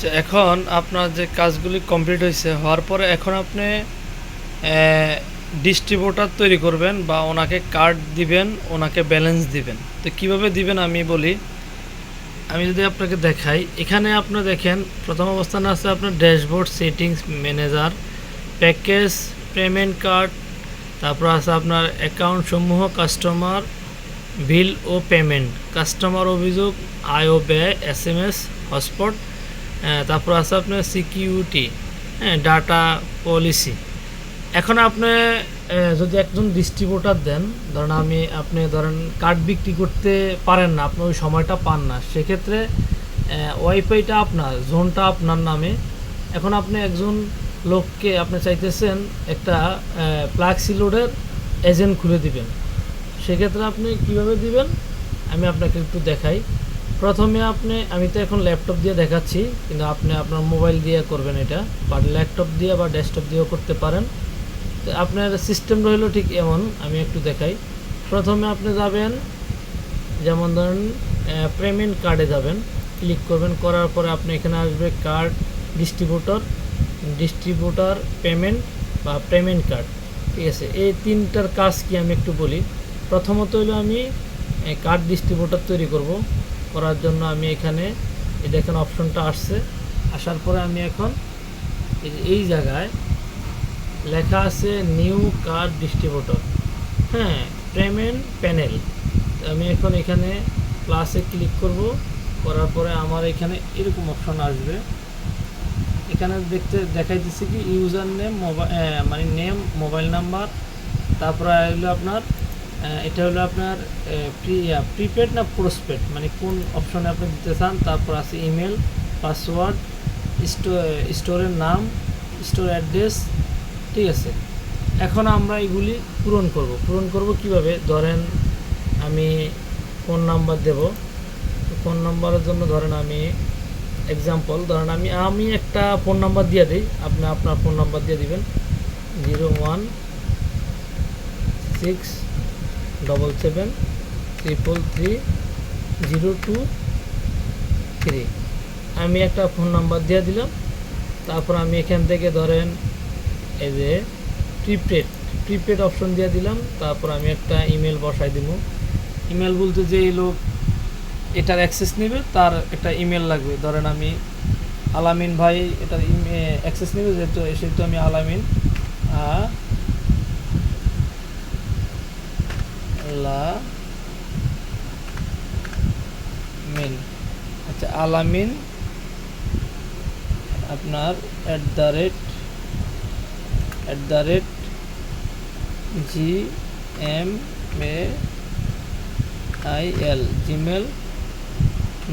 যে এখন আপনার যে কাজগুলি কমপ্লিট হয়েছে হওয়ার পরে এখন আপনি ডিস্ট্রিবিউটার তৈরি করবেন বা ওনাকে কার্ড দিবেন, ওনাকে ব্যালেন্স দিবেন। তো কীভাবে দিবেন আমি বলি। আমি যদি আপনাকে দেখাই, এখানে আপনি দেখেন, প্রথম অবস্থানে আছে আপনার dashboard settings manager package payment card তারপর আছে আপনার অ্যাকাউন্ট সমূহ কাস্টমার বিল ও পেমেন্ট কাস্টমার অভিযোগ, আয় ও ব্যয় এস এম এস হটস্পট তারপর আছে আপনার সিকিউরিটি হ্যাঁ ডাটা পলিসি এখন আপনি যদি একজন ডিস্ট্রিবিউটার দেন, ধরেন আমি আপনি ধরেন কার্ড বিক্রি করতে পারেন না, আপনি ওই সময়টা পান না, সেক্ষেত্রে ওয়াইফাইটা আপনার জোনটা আপনার নামে। এখন আপনি একজন লোককে আপনি চাইতেছেন একটা প্লাক্সি লোডের এজেন্ট খুলে দিবেন। সেক্ষেত্রে আপনি কীভাবে দিবেন? আমি আপনাকে একটু দেখাই। প্রথমে আপনি, আমি তো এখন ল্যাপটপ দিয়ে দেখাচ্ছি, কিন্তু আপনি আপনার মোবাইল দিয়ে করবেন এটা, বা ল্যাপটপ দিয়ে বা ডেস্কটপ দিয়েও করতে পারেন। তো আপনার সিস্টেমটা হলো ঠিক এমন, আমি একটু দেখাই। প্রথমে আপনি যাবেন, যেমন ধরুন পেমেন্ট কার্ডে যাবেন। ক্লিক করবেন, করার পরে আপনি এখানে আসবে কার্ড ডিস্ট্রিবিউটর ডিস্ট্রিবিউটর পেমেন্ট বা পেমেন্ট কার্ড ঠিক আছে? এই তিনটার কাজ কি আমি একটু বলি। প্রথমত হলো আমি কার্ড ডিস্ট্রিবিউটর তৈরি করব। করার জন্য আমি এখানে এই দেখেন অপশনটা আসছে। আসার পরে আমি এখন এই জায়গায় লেখা আছে নিউ কার্ড ডিস্ট্রিবিউটর। হ্যাঁ পেমেন্ট প্যানেল। আমি এখন এখানে প্লাসে ক্লিক করব। করার পরে আমার এখানে এরকম অপশন আসবে। এখানে দেখতে দেখাইতেছে কি ইউজার নেম মোবাইল মানে নেম মোবাইল নাম্বার তারপরে হলো আপনার এটা হলো আপনার প্রিপেড না পোস্টপেড মানে কোন অপশনে আপনি দিতে চান? তারপর আছে ইমেল পাসওয়ার্ড স্টোরের নাম স্টোর অ্যাড্রেস ঠিক আছে? এখন আমরা এগুলি পূরণ করব। পূরণ করব কীভাবে? ধরেন আমি ফোন নাম্বার দেব। ফোন নাম্বারের জন্য ধরেন আমি এক্সাম্পল ধরেন আমি আমি একটা ফোন নাম্বার দিয়ে দিই। আপনি আপনার ফোন নাম্বার দিয়ে দিবেন। Zero one six double seven triple three zero two three আমি একটা ফোন নাম্বার দিয়ে দিলাম, তারপর আমি এখান থেকে ধরেন এই যে প্রিপেড প্রিপেড অপশন দিয়ে দিলাম, তারপর আমি একটা ইমেল বসাই দিব। ইমেল বলতে যে এই লোক এটার অ্যাক্সেস নেবে, তার একটা ইমেল লাগবে। ধরেন আমি আলামিন ভাই এটার অ্যাক্সেস নেবে, যেহেতু, সেহেতু আমি আলামিন আ- লা মিন। আচ্ছা আলামিন আপনার at the rate at the rate G M A I L Gmail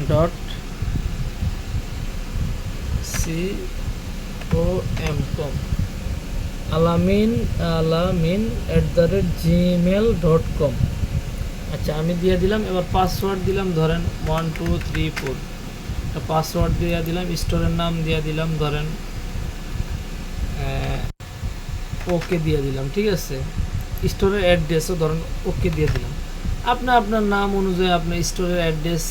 dot C O M com Alamin Alamin at the rate Gmail dot com আচ্ছা আমি দিয়ে দিলাম, এবার পাসওয়ার্ড দিলাম, ধরেন one two three four password দিয়ে দিলাম স্টোরের নাম দিয়ে দিলাম, ধরেন ওকে দিয়ে দিলাম, ঠিক আছে? স্টোরের অ্যাড্রেসও ধরেন ওকে দিয়ে দিলাম। আপনি, আপনার নাম অনুযায়ী আপনার স্টোরের অ্যাড্রেস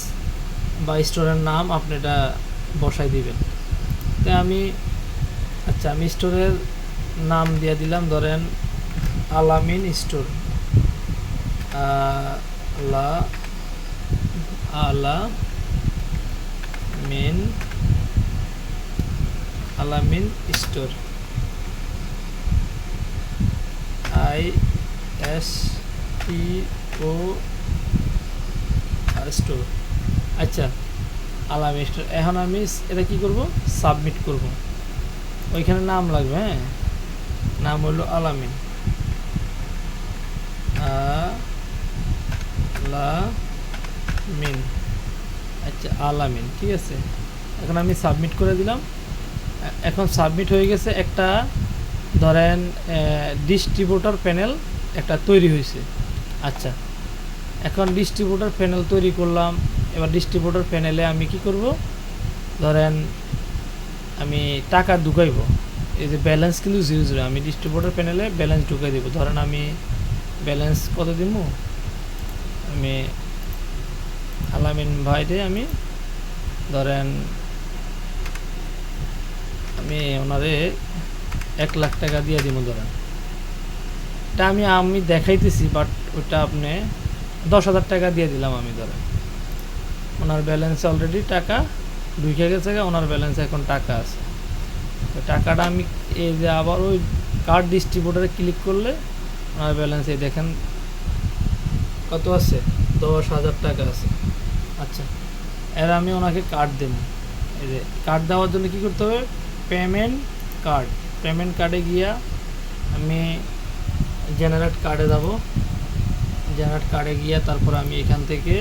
বা স্টোরের নাম আপনি এটা বসাই দিবেন। তাই আমি আচ্ছা আমি স্টোরের নাম দিয়ে দিলাম, ধরেন, আলামিন স্টোর আলা আলা মিন Alamin store. I, S T O store. আচ্ছা আলামিন স্টোর। এখন আমি এটা কি করব? সাবমিট করব। ওইখানে নাম লাগবে হ্যাঁ? নাম হলো আলামিন আলামিন আচ্ছা আলামিন ঠিক আছে? এখন আমি সাবমিট করে দিলাম। এখন সাবমিট হয়ে গেছে একটা, ধরেন ডিস্ট্রিবিউটর প্যানেল একটা তৈরি হয়েছে। আচ্ছা এখন ডিস্ট্রিবিউটর প্যানেল তৈরি করলাম। এবার ডিস্ট্রিবিউটর প্যানেলে আমি কি করব? ধরেন, আমি টাকা ঢুকাইব। এই যে ব্যালেন্স কিন্তু জিরো জিরো আমি ডিস্ট্রিবিউটর প্যানেলে ব্যালেন্স ঢুকাই দেবো। ধরেন আমি ব্যালেন্স কত দিব আমি আলামিন ভাইরে আমি, ধরেন আমি ওনারে এক লাখ টাকা দিয়ে দিব ধরেন। এটা আমি আমি দেখাইতেছি বাট ওটা আপনি দশ হাজার টাকা দিয়ে দিলাম আমি ধরেন। ওনার ব্যালেন্সে অলরেডি টাকা ঢুকে গেছে ওনার ব্যালেন্সে এখন টাকা আছে। তো টাকাটা আমি এই যে আবার ওই কার্ড ডিস্ট্রিবিউটারে ক্লিক করলে ওনার ব্যালেন্স এই দেখেন কত আছে? দশ হাজার টাকা আছে। আচ্ছা এর আমি ওনাকে কার্ড দেবো। কার্ড দেওয়ার জন্য কী করতে হবে? পেমেন্ট কার্ড পেমেন্ট কার্ডে গিয়া আমি জেনারেট কার্ডে যাব। জেনারেট কার্ডে গিয়া তারপর আমি এখান থেকে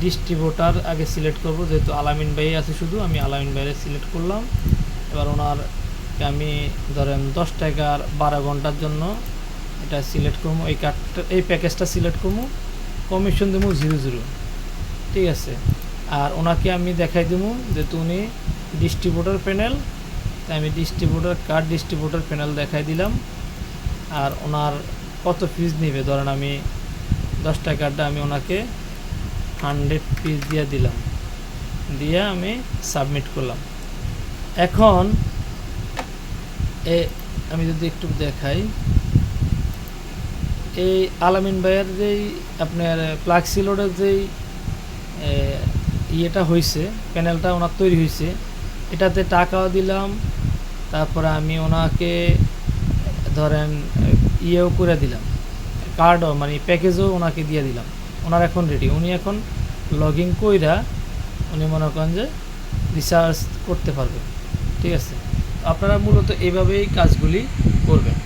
ডিস্ট্রিবিউটার আগে সিলেক্ট করব। যেহেতু আলামিন ভাই আছে শুধু, আমি আলামিন ভাইরে সিলেক্ট করলাম। এবার ওনার আমি ধরেন দশ টাকার বারো ঘণ্টার জন্য এটা সিলেক্ট করব, এই কার্ডটা, এই প্যাকেজটা সিলেক্ট করব, কমিশন দেবো জিরো জিরো। ঠিক আছে? আর ওনাকে আমি দেখাই দেবো যে উনি ডিস্ট্রিবিউটার প্যানেল, তাই আমি ডিস্ট্রিবিউটার কার্ড ডিস্ট্রিবিউটার প্যানেল দেখাই দিলাম। আর ওনার কত পিস নেবে? ধরেন আমি দশটা টাকারটা আমি ওনাকে হান্ড্রেড পিস দিয়ে দিলাম। দিয়ে আমি সাবমিট করলাম। এখন এ, আমি যদি একটু দেখাই। এই আলামিন ভাইয়ের যেই আপনার প্লাক্সিলোডের যেই ইয়েটা হয়েছে প্যানেলটা ওনার তৈরি হয়েছে এটাতে টাকাও দিলাম, তারপরে আমি ওনাকে, ধরেন ইয়েও করে দিলাম কার্ডও মানে প্যাকেজও ওনাকে দিয়ে দিলাম, ওনার এখন রেডি উনি এখন লগ ইন কইরা উনি মনে করেন যে রিসার্চ করতে পারবে, ঠিক আছে? আপনারা মূলত এইভাবেই কাজগুলি করবেন।